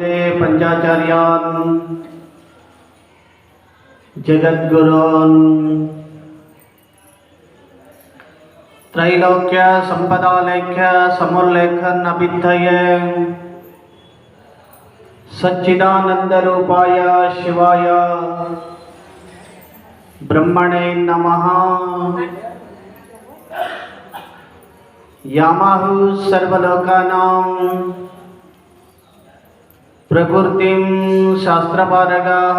पञ्चाचार्यान् जगद्गुरोन् त्रैलोक्य सम्पदालेख्य समुल्लेखन् अभिद्धये सच्चिदानन्दरूपाय शिवाय ब्रह्मणे नमः। यामाहु सर्वलोकानां ప్రకృతిం శాస్త్రపారగాः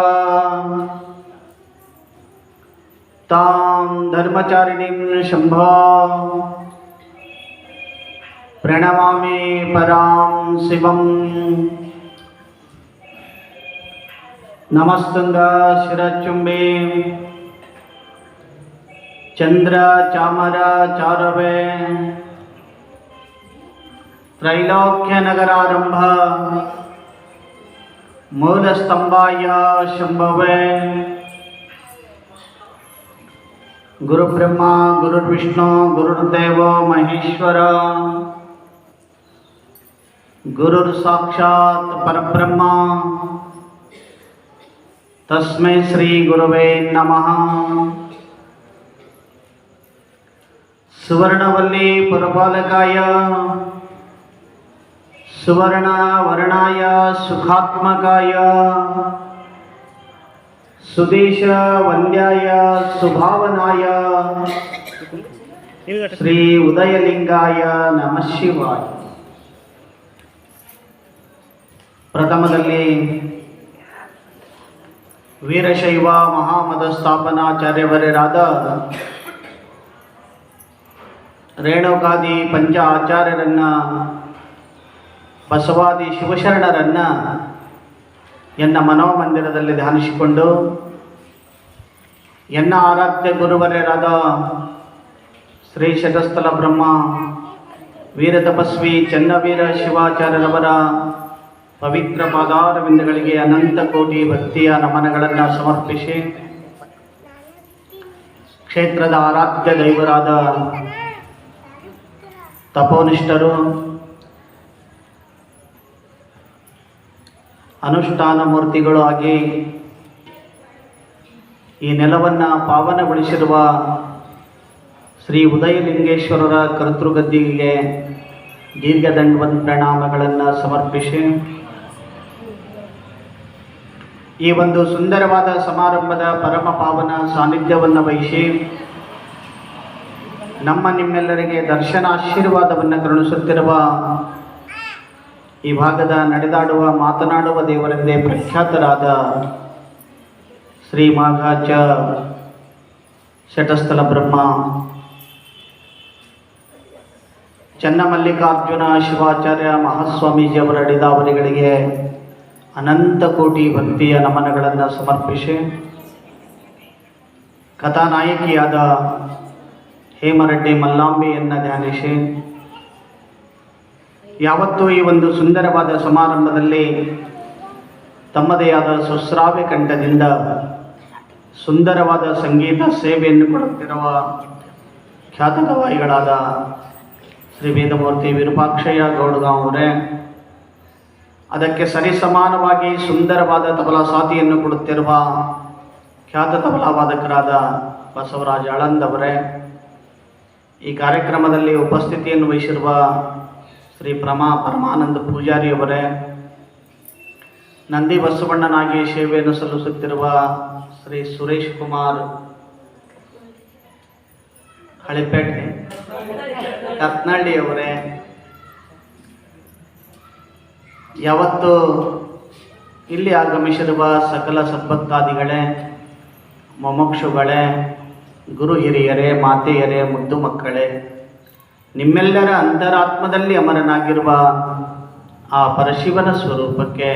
తాం ధర్మచారిణిం శంభో ప్రణమామి పరాం శివం నమస్తంగా శిరచుంబీ చంద్ర చామర చారవే త్రైలోక్య నగరారంభ ಮೂಲಸ್ತಂಭಾಯ ಶಂಭವೇ ಗುರುಬ್ರಹ್ಮ ಗುರುರ್ವಿಷ್ಣು ಗುರುರ್ದೇವ ಮಹೇಶ್ವರ ಗುರುರ್ ಸಾಕ್ಷಾತ್ ಪರಬ್ರಹ್ಮ ತಸ್ಮೈ ಶ್ರೀ ಗುರುವೇ ನಮಃ ಸುವರ್ಣವಲ್ಲಿ ಪುರಪಾಲಕಾಯ ಸುವರ್ಣ ವರ್ಣಾಯ ಸುಖಾತ್ಮಕಾಯ ಸುದೇಶ ವಂದ್ಯಾಯ ಸುಭಾವನಾಯ ಶ್ರೀ ಉದಯಲಿಂಗಾಯ ನಮಃ ಶಿವಾಯ ಪ್ರಥಮದಲ್ಲಿ ವೀರಶೈವ ಮಹಾಮದ ಸ್ಥಾಪನಾಚಾರ್ಯವರರಾದ ರೇಣುಕಾದಿ ಪಂಚ ಆಚಾರ್ಯರನ್ನ ಬಸವಾದಿ ಶಿವಶರಣರನ್ನ ಎನ್ನ ಮನೋಮಂದಿರದಲ್ಲಿ ಧ್ಯಾನಿಸಿಕೊಂಡು ಎನ್ನ ಆರಾಧ್ಯ ಗುರುವರ್ಯರಾದ ಶ್ರೀ ಶತಸ್ಥಲ ಬ್ರಹ್ಮ ವೀರ ತಪಸ್ವಿ ಚನ್ನವೀರ ಶಿವಾಚಾರ್ಯರವರ ಪವಿತ್ರ ಪಾದಾರವಿಂದಗಳಿಗೆ ಅನಂತ ಕೋಟಿ ಭಕ್ತಿಯ ನಮನಗಳನ್ನು ಸಮರ್ಪಿಸಿ ಕ್ಷೇತ್ರದ ಆರಾಧ್ಯ ದೈವರಾದ ತಪೋನಿಷ್ಠರು ಅನುಷ್ಠಾನ ಮೂರ್ತಿಗಳು ಆಗಿ ಈ ನೆಲವನ್ನು ಪಾವನಗೊಳಿಸಿರುವ ಶ್ರೀ ಉದಯಲಿಂಗೇಶ್ವರರ ಕರ್ತೃಗದ್ದಿಗೆ ದೀರ್ಘದಂಡವನ್ ಪ್ರಣಾಮಗಳನ್ನು ಸಮರ್ಪಿಸಿ. ಈ ಒಂದು ಸುಂದರವಾದ ಸಮಾರಂಭದ ಪರಮ ಪಾವನ ಸಾನ್ನಿಧ್ಯವನ್ನು ವಹಿಸಿ ನಮ್ಮ ನಿಮ್ಮೆಲ್ಲರಿಗೆ ದರ್ಶನ ಆಶೀರ್ವಾದವನ್ನು ಕರುಣಿಸುತ್ತಿರುವ ಈ ಭಾಗದ ನಡೆದಾಡುವ, ಮಾತನಾಡುವ ದೇವರೆಂದೇ ಪ್ರಖ್ಯಾತರಾದ ಶ್ರೀ ಮಾಘಾಚ ಶಟಸ್ಥಲ ಬ್ರಹ್ಮ. ಚನ್ನಮಲ್ಲಿಕಾರ್ಜುನ, ಶಿವಾಚಾರ್ಯ ಮಹಾಸ್ವಾಮೀಜಿಯವರ ಅಡಿದಾವರಿಗಳಿಗೆ ಅನಂತ ಕೋಟಿ ಭಕ್ತಿಯ ನಮನಗಳನ್ನು ಸಮರ್ಪಿಸಿ, ಕಥಾನಾಯಕಿಯಾದ ಹೇಮರೆಡ್ಡಿ ಮಲ್ಲಾಂಬೆಯನ್ನು ಧ್ಯಾನಿಸಿ ಯಾವತ್ತೂ ಈ ಒಂದು ಸುಂದರವಾದ ಸಮಾರಂಭದಲ್ಲಿ ತಮ್ಮದೇ ಆದ ಸುಶ್ರಾವ್ಯ ಕಂಠದಿಂದ ಸುಂದರವಾದ ಸಂಗೀತ ಸೇವೆಯನ್ನು ಕೊಡುತ್ತಿರುವ ಖ್ಯಾತ ಗವಾಯಿಗಳಾದ ಶ್ರೀ ವೇದಮೂರ್ತಿ ವಿರೂಪಾಕ್ಷಯ್ಯ ಗೌಡಗಾಂ ಅವರೇ, ಅದಕ್ಕೆ ಸರಿಸಮಾನವಾಗಿ ಸುಂದರವಾದ ತಬಲಾ ಸಾತಿಯನ್ನು ಕೊಡುತ್ತಿರುವ ಖ್ಯಾತ ತಬಲಾ ವಾದಕರಾದ ಬಸವರಾಜ ಆಳಂದ್ ಅವರೇ, ಈ ಕಾರ್ಯಕ್ರಮದಲ್ಲಿ ಉಪಸ್ಥಿತಿಯನ್ನು ವಹಿಸಿರುವ ಶ್ರೀ ಪ್ರಮಾ ಪರಮಾನಂದ ಪೂಜಾರಿಯವರೇ, ನಂದಿ ಬಸವಣ್ಣನಾಗಿ ಸೇವೆಯನ್ನು ಸಲ್ಲಿಸುತ್ತಿರುವ ಶ್ರೀ ಸುರೇಶ್ ಕುಮಾರ್ ಹಳೆಪೇಟೆ ಕತ್ನಳ್ಳಿಯವರೇ ಯಾವತ್ತು ಇಲ್ಲಿ ಆಗಮಿಸಿರುವ ಸಕಲ ಸಂಪತ್ತಾದಿಗಳೇ, ಮೊಮಕ್ಷುಗಳೇ ಗುರು ಹಿರಿಯರೇ ಮಾತೆಯರೇ, ಮುದ್ದು ಮಕ್ಕಳೇ ನಿಮ್ಮೆಲ್ಲರ ಅಂತರಾತ್ಮದಲ್ಲಿ ಅಮರನಾಗಿರುವ ಆ ಪರಶಿವನ ಸ್ವರೂಪಕ್ಕೆ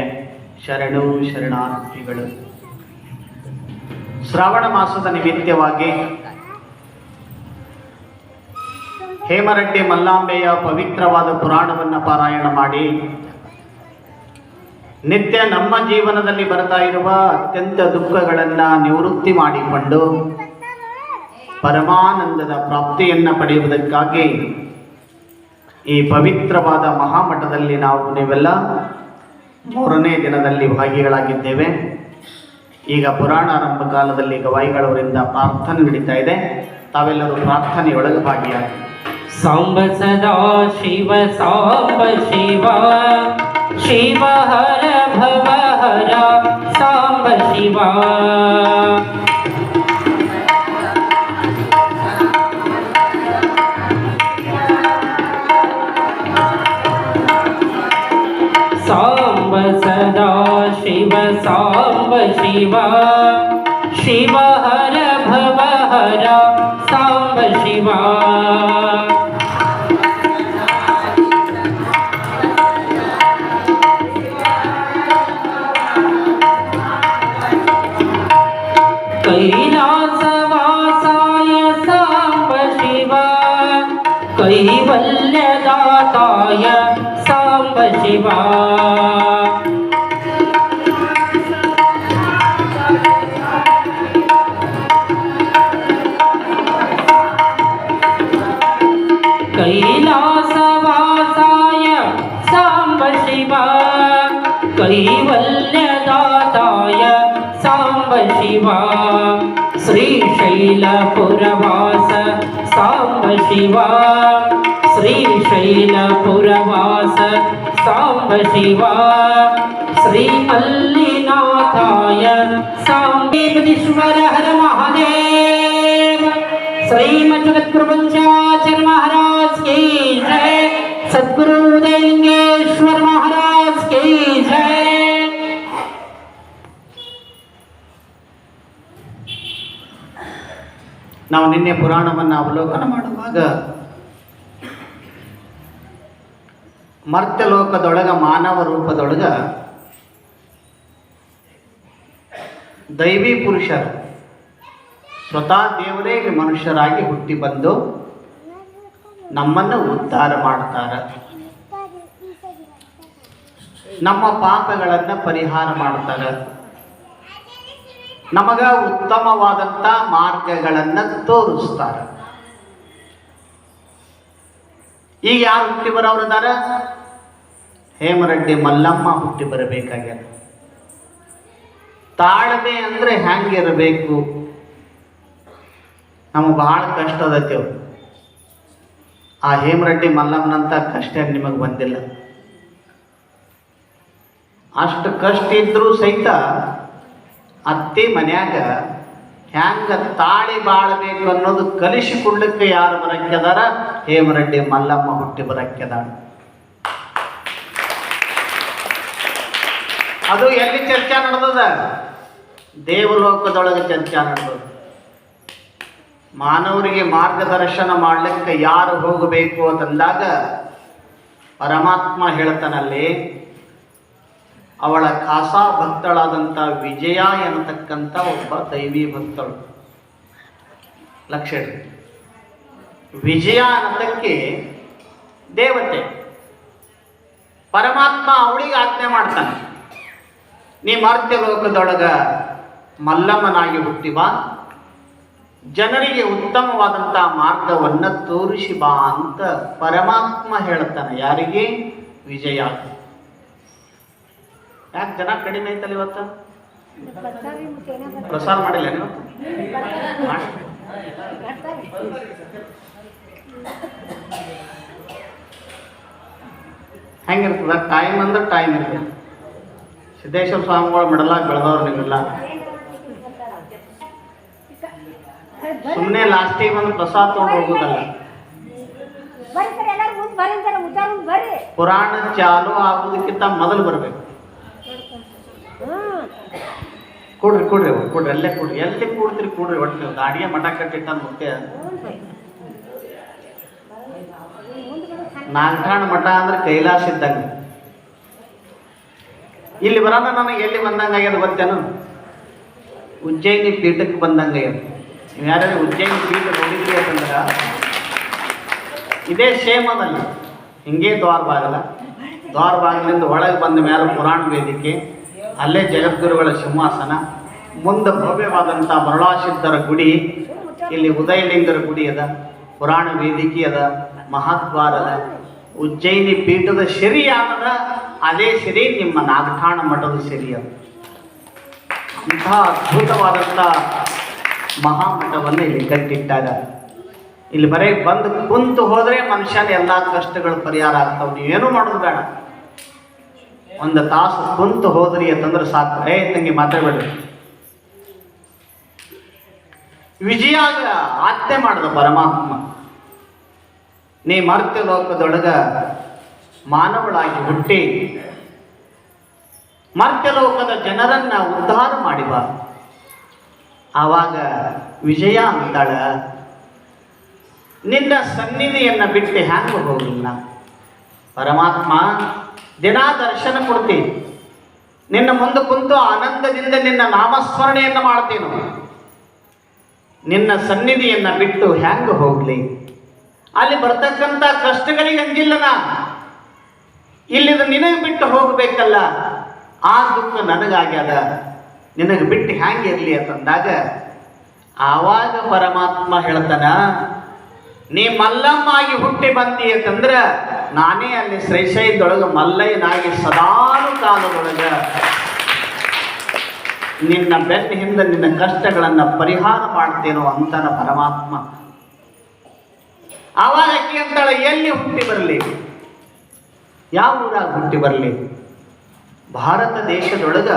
ಶರಣು ಶರಣಾರ್ಥಿಗಳು. ಶ್ರಾವಣ ಮಾಸದ ನಿಮಿತ್ತವಾಗಿ ಹೇಮರಡ್ಡಿ ಮಲ್ಲಾಂಬೆಯ ಪವಿತ್ರವಾದ ಪುರಾಣವನ್ನು ಪಾರಾಯಣ ಮಾಡಿ ನಿತ್ಯ ನಮ್ಮ ಜೀವನದಲ್ಲಿ ಬರ್ತಾ ಇರುವ ಅತ್ಯಂತ ದುಃಖಗಳನ್ನು ನಿವೃತ್ತಿ ಮಾಡಿಕೊಂಡು ಪರಮಾನಂದದ ಪ್ರಾಪ್ತಿಯನ್ನು ಪಡೆಯುವುದಕ್ಕಾಗಿ ಈ ಪವಿತ್ರವಾದ ಮಹಾಮಠದಲ್ಲಿ ನಾವು ನೀವೆಲ್ಲ ಮೂರನೇ ದಿನದಲ್ಲಿ ಭಾಗಿಗಳಾಗಿದ್ದೇವೆ. ಈಗ ಪುರಾಣಾರಂಭ ಕಾಲದಲ್ಲಿ ಗವಾಯಿಗಳವರಿಂದ ಪ್ರಾರ್ಥನೆ ನಡೀತಾ ಇದೆ. ತಾವೆಲ್ಲರೂ ಪ್ರಾರ್ಥನೆಯೊಳಗೆ ಭಾಗಿಯಾಗಿ. ಸಾಂಬ ಸದಾ ಶಿವ, ಸಾಂಬ ಶಿವ ಶಿವ ಹರ ಭವ ಹರ, ಸಾಂಬ ಶಿವ. शिवा शिव हर भव हरा सांब शिवा कैलासवासाय सांब शिवा कैवल्यदाताय सांब शिवा। श्रीशैलपुरवास साम्ब शिव श्रीशैलपुरवास साम्ब शिव श्रीमल्लिनाथाय साम्बेश्वर हर महादेव श्रीमद जगतप्रपंचाचार्य महाराज की जय सद्गुरु ನಾವು ನಿನ್ನೆ ಪುರಾಣವನ್ನು ಅವಲೋಕನ ಮಾಡುವಾಗ ಮರ್ತ್ಯಲೋಕದೊಳಗ ಮಾನವ ರೂಪದೊಳಗ ದೈವಿ ಪುರುಷರು ಸ್ವತಃ ದೇವರೇ ಮನುಷ್ಯರಾಗಿ ಹುಟ್ಟಿ ಬಂದು ನಮ್ಮನ್ನು ಉದ್ಧಾರ ಮಾಡ್ತಾರೆ. ನಮ್ಮ ಪಾಪಗಳನ್ನು ಪರಿಹಾರ ಮಾಡ್ತಾರೆ. ನಮಗ ಉತ್ತಮವಾದಂಥ ಮಾರ್ಗಗಳನ್ನು ತೋರಿಸ್ತಾರೆ. ಈಗ ಯಾರು ಹುಟ್ಟಿ ಬರೋರು ಅಂದ್ರೆ ಹೇಮರೆಡ್ಡಿ ಮಲ್ಲಮ್ಮ ಹುಟ್ಟಿ ಬರಬೇಕಾಗ್ಯದ. ತಾಳ್ಮೆ ಅಂದ್ರೆ ಹೆಂಗಿರಬೇಕು ನಮಗೆ ಬಹಳ ಕಷ್ಟ ಅದತ್ತೇವು ಆ ಹೇಮರೆಡ್ಡಿ ಮಲ್ಲಮ್ಮನಂತ ಕಷ್ಟ ನಿಮಗೆ ಬಂದಿಲ್ಲ? ಅಷ್ಟು ಕಷ್ಟ ಇದ್ದರೂ ಸಹಿತ ಅತ್ತೆ ಮನ್ಯಾಗ ಹ್ಯಾಂಗ ತಾಳಿ ಬಾಳಬೇಕು ಅನ್ನೋದು ಕಲಿಸಿಕೊಳ್ಳಕ್ಕೆ ಯಾರು ಬರಕ್ಕೆದಾರ? ಹೇಮರಡ್ಡಿ ಮಲ್ಲಮ್ಮ ಹುಟ್ಟಿ ಬರಕ್ಕೆದಾಳ ಅದು ಎಲ್ಲಿ ಚರ್ಚಾ ನಡೆದದ? ದೇವಲೋಕದೊಳಗೆ ಚರ್ಚಾ ನಡೆದದ. ಮಾನವರಿಗೆ ಮಾರ್ಗದರ್ಶನ ಮಾಡ್ಲಿಕ್ಕೆ ಯಾರು ಹೋಗಬೇಕು ಅಂತಂದಾಗ ಪರಮಾತ್ಮ ಹೇಳ್ತಾನಲ್ಲಿ ಅವಳ ಖಾಸಾ ಭಕ್ತಳಾದಂಥ ವಿಜಯ ಎನ್ನತಕ್ಕಂಥ ಒಬ್ಬ ದೈವಿ ಭಕ್ತಳು. ಲಕ್ಷ್ಮಿ. ವಿಜಯ ಅನ್ನತಕ್ಕೆ ದೇವತೆ. ಪರಮಾತ್ಮ ಅವಳಿಗೆ ಆಜ್ಞೆ ಮಾಡ್ತಾನೆ. ನೀ ಮರ್ತ್ಯ ಲೋಕದೊಳಗ ಮಲ್ಲಮ್ಮನಾಗಿ ಬಾ. ಜನರಿಗೆ ಉತ್ತಮವಾದಂಥ ಮಾರ್ಗವನ್ನು ತೋರಿಸಿ ಬಾ ಅಂತ ಪರಮಾತ್ಮ ಹೇಳ್ತಾನೆ. ಯಾರಿಗೆ? ವಿಜಯ. ಯಾಕೆ ಜನ ಕಡಿಮೆ ಐತಲ್ಲ ಇವತ್ತು? ಪ್ರಸಾರ ಮಾಡಿಲ್ಲ ಏನು. ಹೆಂಗಿರ್ತದ? ಟೈಮ್ ಅಂದ್ರೆ ಟೈಮ್ ಇರ್ತದೆ ಸಿದ್ದೇಶ್ವರ ಸ್ವಾಮಿಗಳು ಮಿಡಲ ಬೆಳೆದವ್ರು ನೀವೆಲ್ಲ. ಸುಮ್ಮನೆ ಲಾಸ್ಟಿಗೆ ಬಂದು ಪ್ರಸಾದ ತಗೊಂಡು ಹೋಗೋದಲ್ಲ. ಪುರಾಣ ಚಾಲು ಆಗೋದಕ್ಕಿಂತ ಮೊದಲು ಬರಬೇಕು. ಕೊಡ್ರಿ ಕೊಡ್ರಿ ಅವ್ರು, ಕೊಡ್ರಿ ಅಲ್ಲೇ ಕೊಡ್ರಿ ಎಲ್ಲಿ ಕೂಡ್ತೀರಿ ಕೊಡ್ರಿ ಒಟ್ಟು ಅಡಿಗೆ ಮಠ ಕಟ್ಟಿಟ್ಟ ಮುಖ್ಯ. ನಾಗಠಾಣ ಮಠ ಅಂದ್ರೆ ಕೈಲಾಸ ಇದ್ದಂಗೆ. ಇಲ್ಲಿ ಬರೋಣ ನನಗೆ ಎಲ್ಲಿ ಬಂದಂಗೆ ಆಗ್ಯದ ಗೊತ್ತೇನು? ಉಜ್ಜಯಿನಿ ಪೀಠಕ್ಕೆ ಬಂದಂಗೆ ಆಗ್ಯದ. ನೀವು ಯಾರ್ಯಾರು ಉಜ್ಜಯಿನಿ ಪೀಠ ನೋಡಿದ್ರಿ ಅಂತಂದ್ರೆ ಇದೇ ಸೇಮ್ ಅದಲ್ಲ. ಹಿಂಗೆ ದ್ವಾರ ಬಾಗಲ ದ್ವಾರ ಬಾಗಿಲಿಂದ ಒಳಗೆ ಬಂದ ಮೇಲೆ ಪುರಾಣ ವೇದಿಕೆ. ಅಲ್ಲೇ ಜಗದ್ಗುರುಗಳ ಸಿಂಹಾಸನ, ಮುಂದೆ ಭವ್ಯವಾದಂಥ ಮರುಳಾಸಿದ್ಧರ ಗುಡಿ, ಇಲ್ಲಿ ಉದಯಲಿಂಗರ ಗುಡಿ ಅದ, ಪುರಾಣ ವೇದಿಕೆ ಅದ ಮಹಾದ್ವಾರ ಅದ ಉಜ್ಜಯಿನಿ ಪೀಠದ ಶರಿ ಯಾನದ ಅದೇ ಸಿರಿ ನಿಮ್ಮ ನಾಗಠಾಣ ಮಠದ ಸಿರಿ ಅದ. ಇಂಥ ಅದ್ಭುತವಾದಂಥ ಮಹಾಮಠವನ್ನು ಇಲ್ಲಿ ಕಟ್ಟಿಟ್ಟಾಗ ಇಲ್ಲಿ ಬರೀ ಬಂದು ಕುಂತು ಹೋದರೆ ಮನುಷ್ಯನ ಎಲ್ಲ ಕಷ್ಟಗಳು ಪರಿಹಾರ ಆಗ್ತಾವೆ. ನೀವೇನು ಮಾಡೋದು ಬೇಡ. ಒಂದು ತಾಸು ಕುಂತು ಹೋದ್ರಿ ಅಂತಂದ್ರೆ ಸಾಕು. ಏ, ತಂಗಿ, ಮಾತಾಡ್ಬೇಡ್ರಿ. ವಿಜಯಾಗ ಆತ್ಮೆ ಮಾಡಿದ ಪರಮಾತ್ಮ, ನೀ ಮರ್ತ್ಯ ಲೋಕದೊಳಗ ಮಾನವಳಾಗಿ ಹುಟ್ಟಿ, ಮರ್ತ್ಯ ಲೋಕದ ಜನರನ್ನ ಉದ್ಧಾರ ಮಾಡಿ ಬಾ. ಆವಾಗ ವಿಜಯ ಅಂತಾಳ ನಿನ್ನ ಸನ್ನಿಧಿಯನ್ನ ಬಿಟ್ಟು ಹ್ಯಾಂಗ ಹೋಗಿಲ್ಲ ಪರಮಾತ್ಮ ದಿನಾ ದರ್ಶನ ಕೊಡ್ತೀನಿ. ನಿನ್ನ ಮುಂದೆ ಕುಂತು ಆನಂದದಿಂದ ನಿನ್ನ ನಾಮಸ್ಮರಣೆಯನ್ನು ಮಾಡ್ತೀನಿ. ನಿನ್ನ ಸನ್ನಿಧಿಯನ್ನ ಬಿಟ್ಟು ಹ್ಯಾಂಗೆ ಹೋಗ್ಲಿ? ಅಲ್ಲಿ ಬರ್ತಕ್ಕಂಥ ಕಷ್ಟಗಳಿಗೆ ಹಂಗಿಲ್ಲ ನಾ. ಇಲ್ಲಿದ ನಿನಗೆ ಬಿಟ್ಟು ಹೋಗಬೇಕಲ್ಲ. ಆ ದುಃಖ ನನಗಾಗ್ಯದ. ನಿನಗೆ ಬಿಟ್ಟು ಹ್ಯಾಂಗಿರ್ಲಿ ಅಂತಂದಾಗ ಆವಾಗ ಪರಮಾತ್ಮ ಹೇಳ್ತಾನ, ನೀ ಮಲ್ಲಮ್ಮಾಗಿ ಹುಟ್ಟಿ ಬಂದಿ ಅಂತಂದ್ರ ನಾನೇ ಅಲ್ಲಿ ಶ್ರೀಶೈಲದೊಳಗೆ ಮಲ್ಲಯ್ಯನಾಗಿ ಸದಾನು ಕಾಲದೊಳಗೆ ನಿನ್ನ ಬೆನ್ನ ಹಿಂದೆ ನಿನ್ನ ಕಷ್ಟಗಳನ್ನು ಪರಿಹಾರ ಮಾಡ್ತೇನೋ ಅಂತನ ಪರಮಾತ್ಮ. ಅವಾಗಕ್ಕೆ ಅಂತ ಅಂತಾಳೆ, ಎಲ್ಲಿ ಹುಟ್ಟಿ ಬರಲಿ? ಯಾವ ಊರಾಗ ಹುಟ್ಟಿ ಬರಲಿ? ಭಾರತ ದೇಶದೊಳಗ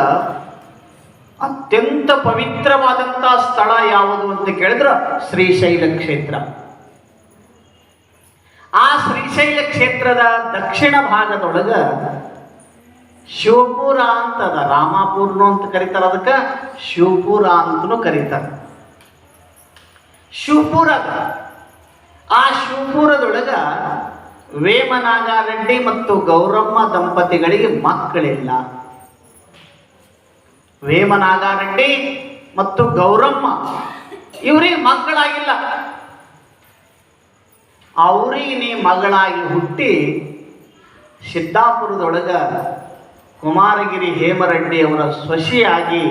ಅತ್ಯಂತ ಪವಿತ್ರವಾದಂಥ ಸ್ಥಳ ಯಾವುದು ಅಂತ ಕೇಳಿದ್ರ? ಶ್ರೀಶೈಲ ಕ್ಷೇತ್ರ. ಆ ಶ್ರೀಶೈಲ ಕ್ಷೇತ್ರದ ದಕ್ಷಿಣ ಭಾಗದೊಳಗ ಶಿವಪುರ ಅಂತದ ರಾಮಾಪುರ್ನು ಅಂತ ಕರೀತಾರ ಅದಕ್ಕೆ. ಶಿವಪುರ ಅಂತಲೂ ಕರೀತಾರ. ಶಿವಪುರದ, ಆ ಶಿವಪುರದೊಳಗ ವೇಮನಾಗಾರೆಡ್ಡಿ ಮತ್ತು ಗೌರಮ್ಮ ದಂಪತಿಗಳಿಗೆ ಮಕ್ಕಳಿಲ್ಲ. ವೇಮನಾಗಾರೆಡ್ಡಿ ಮತ್ತು ಗೌರಮ್ಮ, ಇವರಿಗೆ ಮಕ್ಕಳಾಗಿಲ್ಲ. ಅವ್ರಿಗೆ ಮಗಳಾಗಿ ಹುಟ್ಟಿ ಸಿದ್ದಾಪುರದೊಳಗ ಕುಮಾರಗಿರಿ ಹೇಮರೆಡ್ಡಿ ಅವರ ಸೊಸಿಯಾಗಿ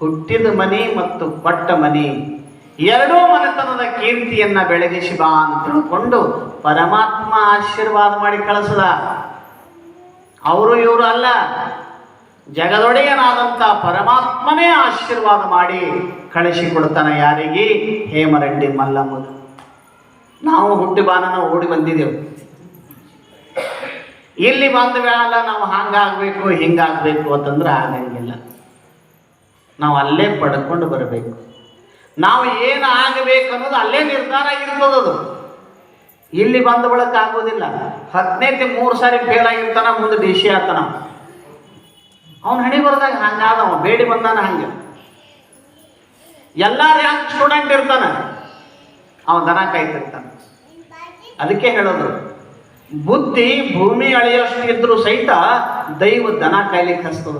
ಹುಟ್ಟಿದ ಮನೆ ಮತ್ತು ಪಟ್ಟ ಮನೆ ಎರಡೂ ಮನೆತನದ ಕೀರ್ತಿಯನ್ನು ಬೆಳಗಿಸಿ ಬಾ ಅಂತ ತಿಳ್ಕೊಂಡು ಪರಮಾತ್ಮ ಆಶೀರ್ವಾದ ಮಾಡಿ ಕಳಿಸದ. ಅವರು ಇವರು ಅಲ್ಲ ಜಗದೊಡೆಯನಾದಂಥ ಪರಮಾತ್ಮನೇ ಆಶೀರ್ವಾದ ಮಾಡಿ ಕಳಿಸಿಕೊಡ್ತಾನೆ ಯಾರಿಗೆ? ಹೇಮರೆಡ್ಡಿ ಮಲ್ಲಮ್ಮದು ನಾವು ಹುಟ್ಟಿ ಬಾನನ ಓಡಿ ಬಂದಿದ್ದೇವೆ. ಇಲ್ಲಿ ಬಂದ ಮ್ಯಾಲ ನಾವು ಹಂಗಾಗಬೇಕು, ಹಿಂಗಾಗಬೇಕು ಅಂತಂದ್ರೆ ಆಗಂಗಿಲ್ಲ. ನಾವು ಅಲ್ಲೇ ಪಡ್ಕೊಂಡು ಬರಬೇಕು. ನಾವು ಏನು ಆಗಬೇಕು ಅನ್ನೋದು ಅಲ್ಲೇ ನಿರ್ಧಾರ ಇರ್ತದದು ಇಲ್ಲಿ ಬಂದ ಬಳಕ ಆಗೋದಿಲ್ಲ. ಹದಿನೈದು, ಮೂರು ಸಾರಿ ಫೇಲ್ ಆಗಿರ್ತಾನ, ಮುಂದೆ ಡಿ ಸಿ ಆತನ ಅವನ ಹಣಿ ಬರ್ದಾಗ ಹಂಗಾದವ, ಬೇಡಿ ಬಂದಾನ ಹಂಗೆ. ಎಲ್ಲ ರ್ಯಾಂಕ್ ಸ್ಟೂಡೆಂಟ್ ಇರ್ತಾನೆ. ಅವ ದನ ಕಾಯ್ತಿರ್ತಾನೆ ಅದಕ್ಕೆ ಹೇಳೋದು, ಬುದ್ಧಿ ಭೂಮಿ ಅಳೆಯಷ್ಟು ಇದ್ರೂ ಸಹಿತ ದೈವ ದನ ಕಾಯ್ಲಿಕ್ಕೆ ಹಸ್ತದ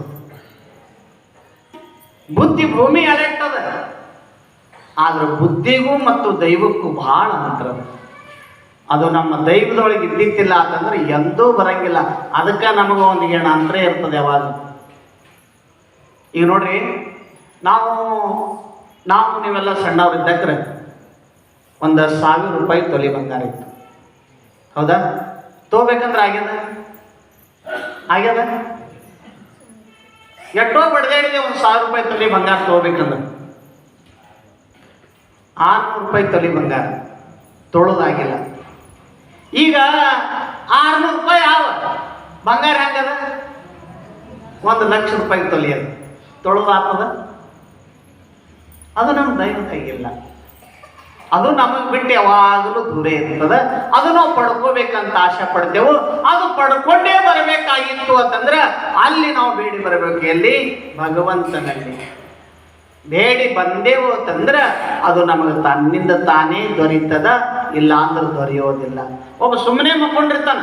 ಬುದ್ಧಿ ಭೂಮಿ ಅಳೆಯುತ್ತದೆ ಆದ್ರೆ ಬುದ್ಧಿಗೂ ಮತ್ತು ದೈವಕ್ಕೂ ಬಹಳ ಅಂತರ. ಅದು ನಮ್ಮ ದೈವದೊಳಗೆ ಇದ್ದಿತ್ತಿಲ್ಲ ಅಂತಂದ್ರೆ ಎಂದೂ ಬರಂಗಿಲ್ಲ. ಅದಕ್ಕೆ ನಮಗೆ ಒಂದು ಏಣ ಅಂತರ ಇರ್ತದೆ ಯಾವಾಗ ಈಗ ನೋಡ್ರಿ, ನಾವು ನಾವು ನೀವೆಲ್ಲ ಸಣ್ಣವ್ರಿದ್ದಕ್ರೆ ಒಂದು ಸಾವಿರ ರೂಪಾಯಿ ತೊಲಿ ಬಂಗಾರ ಇತ್ತು. ಹೌದಾ? ತೋಬೇಕಂದ್ರೆ ಆಗ್ಯದ? ಆಗ್ಯದ? ಎಷ್ಟೋ ಬಡ್ದಾಡಿದೆ ಒಂದು ಸಾವಿರ ರೂಪಾಯಿ ತೊಲಿ ಬಂಗಾರ ತಗೋಬೇಕಂದ್ರೆ. ಆರ್ನೂರು ರೂಪಾಯಿ ತೊಲಿ ಬಂಗಾರ. ತೊಳೋದಾಗಿಲ್ಲ. ಈಗ ಆರ್ನೂರು ರೂಪಾಯಿ ಆವ ಬಂಗಾರ ಹೆಂಗದ ಒಂದು ಲಕ್ಷ ರೂಪಾಯಿ ತೊಲಿ ಅದು. ತೊಳೋದಾಗ್ತದ ಅದು ನಮ್ಮ ದೈವ ಕೈಗಿಲ್ಲ. ಅದು ನಮಗೆ ಬಿಟ್ಟು ಯಾವಾಗಲೂ ದೂರ ಇರ್ತದೆ. ಅದು ನಾವು ಪಡ್ಕೋಬೇಕಂತ ಆಶೆ ಪಡ್ತೇವೆ, ಅದು ಪಡ್ಕೊಂಡೇ ಬರಬೇಕಾಗಿತ್ತು ಅಂತಂದ್ರೆ ಅಲ್ಲಿ ನಾವು ಬೇಡಿ ಬರಬೇಕು. ಎಲ್ಲಿ? ಭಗವಂತನಲ್ಲಿ. ಬೇಡಿ ಬಂದೆವು ಅಂತಂದ್ರೆ ಅದು ನಮಗೆ ತನ್ನಿಂದ ತಾನೇ ದೊರೀತದ ಇಲ್ಲ ಅಂದ್ರೆ ದೊರೆಯೋದಿಲ್ಲ. ಒಬ್ಬ ಸುಮ್ಮನೆ ಮಕ್ಕೊಂಡಿರ್ತಾನ.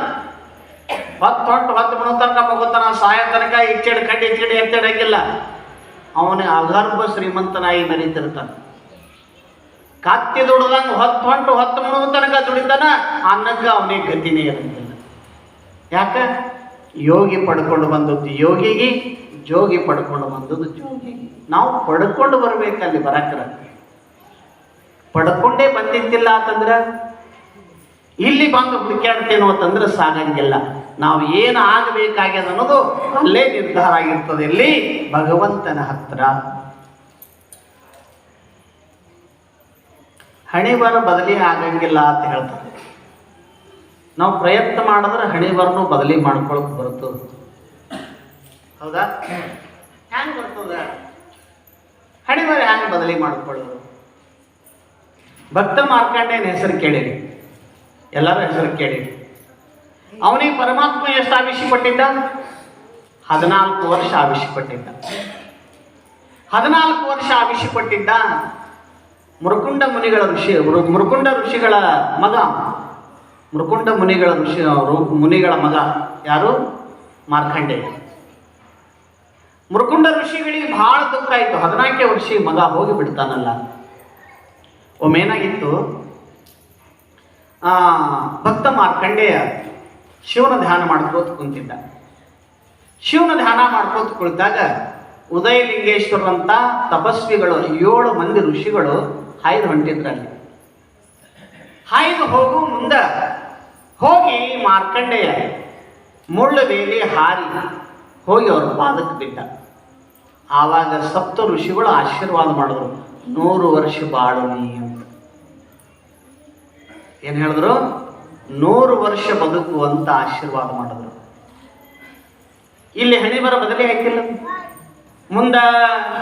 ಹೊತ್ತು ಹೊಟ್ಟು, ಹೊತ್ತು ಮನೆ ತನಕ ಮಗುತನ, ಸಾಯ ತನಕ ಇಚ್ಚಡಿ ಕಡ್ಡಿ ಇಚ್ಚಡಿ ಎತ್ತಿಡಂಗಿಲ್ಲ. ಅವನೇ ಅಗರ್ಭ ಶ್ರೀಮಂತನಾಗಿ ಮೆರೀತಿರ್ತಾನೆ. ಕತ್ತಿ ದುಡ್ದಂಗೆ ಹೊತ್ತು ಹೊಂಟು, ಹೊತ್ತು ಮುಳುಗು ತನಕ ದುಡಿತಾನ ಅನ್ನಕ್ಕೆ ಅವನಿಗೆ ಗತಿನೇ ಇರಂಗಿಲ್ಲ. ಯಾಕ? ಯೋಗಿ ಪಡ್ಕೊಂಡು ಬಂದದ್ದು ಯೋಗಿಗೆ, ಜೋಗಿ ಪಡ್ಕೊಂಡು ಬಂದದ್ದು ಜೋಗಿ ನಾವು ಪಡ್ಕೊಂಡು ಬರ್ಬೇಕಲ್ಲಿ ಬರಕ್ರ. ಪಡ್ಕೊಂಡೇ ಬಂದಿದ್ದಿಲ್ಲ ಅಂತಂದ್ರೆ ಇಲ್ಲಿ ಬಂದು ಹುಡುಕ್ಯಾಡ್ತೇನೋ ಅಂತಂದ್ರೆ ಸಾಗಂಗಿಲ್ಲ. ನಾವು ಏನು ಆಗಬೇಕಾಗ್ಯದ ಅನ್ನೋದು ಅಲ್ಲೇ ನಿರ್ಧಾರ ಆಗಿರ್ತದೆ. ಇಲ್ಲಿ ಭಗವಂತನ ಹತ್ರ ಹಣೆ ಬರ ಬದಲಿ ಆಗಂಗಿಲ್ಲ ಅಂತ ಹೇಳ್ತಾರೆ. ನಾವು ಪ್ರಯತ್ನ ಮಾಡಿದ್ರೆ ಹಣೆ ಬರನು ಬದಲಿ ಮಾಡ್ಕೊಳಕ್ ಬರುತ್ತೆ? ಹೌದಾ? ಹ್ಯಾಂಗ್ ಬರ್ತದ? ಹಣೆ ಬರ ಹ್ಯಾಂಗ್ ಬದಲಿ ಮಾಡ್ಕೊಳ್ಳೋದು? ಭಕ್ತ ಮಾರ್ಕಂಡೇನ ಹೆಸರು ಕೇಳಿರಿ. ಎಲ್ಲರ ಹೆಸರು ಕೇಳಿರಿ. ಅವನಿಗೆ ಪರಮಾತ್ಮ ಎಷ್ಟು ಆವಿಷ್ಯ ಪಟ್ಟಿದ್ದ ಹದಿನಾಲ್ಕು ವರ್ಷ ಆವಿಷಿ ಪಟ್ಟಿದ್ದ ಹದಿನಾಲ್ಕು ವರ್ಷ ಆವಿಷಿ ಪಟ್ಟಿದ್ದ ಮುರುಕುಂಡ ಮುನಿಗಳ ಋಷಿ, ಮುರು- ಮುರುಕುಂಡ ಋಷಿಗಳ ಮಗ. ಮುರುಕುಂಡ ಮುನಿಗಳ ಋಷಿ ಮುನಿಗಳ ಮಗ. ಯಾರು? ಮಾರ್ಕಂಡೇಯ. ಮುರುಕುಂಡ ಋಷಿಗಳಿಗೆ ಬಹಳ ದುಃಖ ಆಯಿತು. ಹದಿನಾಲ್ಕೇ ವರ್ಷ ಮಗ ಹೋಗಿ ಬಿಡ್ತಾನಲ್ಲ. ಒಮ್ಮೇನಾಗಿತ್ತು ಭಕ್ತ ಮಾರ್ಕಂಡೇಯ ಶಿವನ ಧ್ಯಾನ ಮಾಡ್ಕೋತ ಕುಂತಿದ್ದ. ಶಿವನ ಧ್ಯಾನ ಮಾಡ್ಕೋತ ಕುಳಿತಾಗ ಉದಯಲಿಂಗೇಶ್ವರಂತ ತಪಸ್ವಿಗಳು ಏಳು ಮಂದಿ ಋಷಿಗಳು ಹಾಯ್ದು ಹೊಂಟಿದ್ರಲ್ಲಿ. ಹಾಯ್ದು ಹೋಗು ಮುಂದ ಹೋಗಿ ಮಾರ್ಕಂಡೆಯ ಮುಳ್ಳು ಬೇಲಿ ಹಾರಿ ಹೋಗಿ ಅವ್ರ ಪಾದಕ್ಕೆ ಬಿದ್ದ. ಆವಾಗ ಸಪ್ತ ಋಷಿಗಳು ಆಶೀರ್ವಾದ ಮಾಡಿದ್ರು, ನೂರು ವರ್ಷ ಬಾಳು ನೀ ಅಂತ. ಏನು ಹೇಳಿದ್ರು? ನೂರು ವರ್ಷ ಬದುಕು ಅಂತ ಆಶೀರ್ವಾದ ಮಾಡಿದ್ರು. ಇಲ್ಲಿ ಹಣಿ ಬರ ಬದಲಿ ಹಾಕಿಲ್ಲ. ಮುಂದ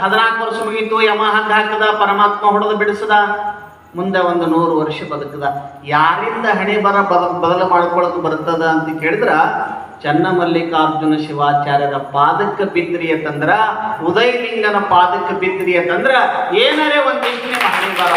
ಹದಿನಾಲ್ಕು ವರ್ಷ ಮುಗೀತು ಯಮ ಹಗ್ಗ ಹಾಕದ, ಪರಮಾತ್ಮ ಹೊಡೆದು ಬಿಡಿಸದ, ಮುಂದೆ ಒಂದು ನೂರು ವರ್ಷ ಬದುಕದ. ಯಾರಿಂದ ಹಣೆ ಬರ ಬದ, ಬದಲು ಮಾಡ್ಕೊಳಕ್ ಬರ್ತದ ಅಂತ ಕೇಳಿದ್ರ ಚನ್ನಮಲ್ಲಿಕಾರ್ಜುನ ಶಿವಾಚಾರ್ಯರ ಪಾದಕ್ಕೆ ಬಿದ್ರಿ ಅಂತಂದ್ರ, ಉದಯಲಿಂಗನ ಪಾದಕ್ಕೆ ಬಿದ್ರಿ ಅಂತಂದ್ರ, ಏನರೇ ಒಂದಿಷ್ಟು ನಿಮ್ಮ ಹಣೆ ಬರ